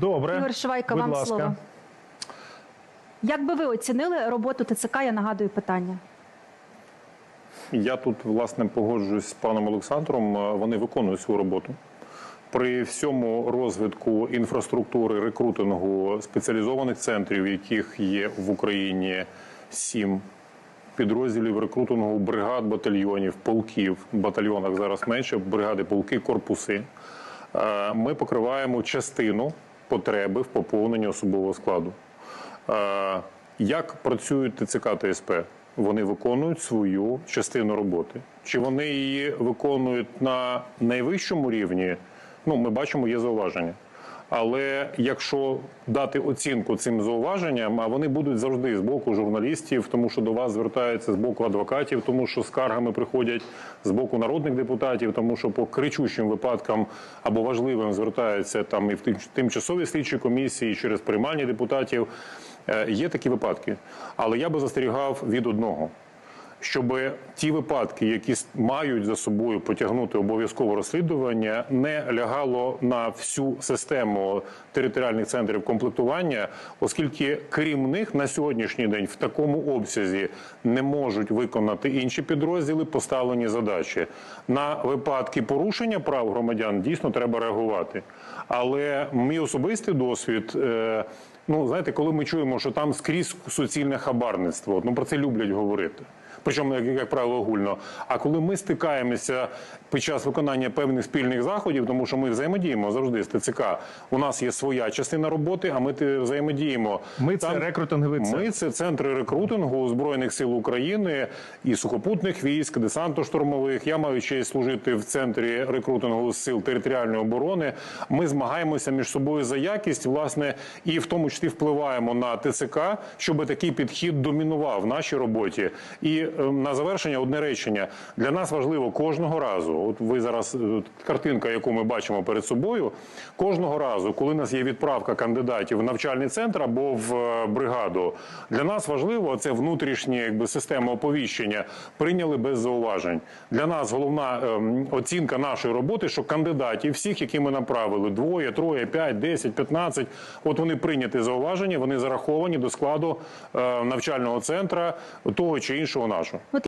Добре. Ігор Швайка, Будь вам ласка. слово. Як би ви оцінили роботу ТЦК? Я нагадую питання. Я тут власне погоджуюсь з паном Олександром. Е, Вони виконують свою роботу. При всьому розвитку інфраструктури рекрутингу спеціалізованих центрів, яких є в Україні сім підрозділів рекрутингу бригад, батальйонів, полків, батальйонах зараз менше, бригади, полки, корпуси. Е, Ми покриваємо частину потреби в поповненні особового складу. Е, Як працюють ТЦК та СП? Вони виконують свою частину роботи. Чи вони її виконують на найвищому рівні? Ну, ми бачимо, є зауваження. Але якщо дати оцінку цим зауваженням, а вони будуть завжди з боку журналістів, тому що до вас звертаються з боку адвокатів, тому що скаргами приходять з боку народних депутатів, тому що по кричущим випадкам або важливим звертаються там і в тим- тимчасові слідчі комісії через приймальні депутатів. Е, Є такі випадки, але я би застерігав від одного. Щоб ті випадки, які мають за собою потягнути обов'язкове розслідування, не лягало на всю систему територіальних центрів комплектування, оскільки крім них на сьогоднішній день в такому обсязі не можуть виконати інші підрозділи поставлені задачі. На випадки порушення прав громадян дійсно треба реагувати. Але мій особистий досвід. е, Ну, знаєте, коли ми чуємо, що там скрізь суцільне хабарництво, ну про це люблять говорити. Причому, як, як правило, огульно. А коли ми стикаємося під час виконання певних спільних заходів, тому що ми взаємодіємо завжди з ТЦК, у нас є своя частина роботи, а ми взаємодіємо. Ми це рекрутинговий центр. Ми це центри рекрутингу збройних сил України і сухопутних військ, десантно-штурмових. Я маю честь служити в центрі рекрутингу сил територіальної оборони. Ми змагаємося між собою за якість, власне, і в тому числі впливаємо на ТЦК, щоб такий підхід домінував в нашій роботі. І е, на завершення одне речення для нас важливо кожного разу. От ви зараз е, картинка, яку ми бачимо перед собою, кожного разу, коли у нас є відправка кандидатів в навчальний центр або в е, бригаду, для нас важливо це внутрішня якби система оповіщення прийняли без зауважень. Для нас головна ем, оцінка нашої роботи, що кандидатів, всіх, які ми направили, двоє, троє, п'ять, десять, п'ятнадцять, от вони прийняті зауваження, вони зараховані до складу навчального центра того чи іншого нашого. От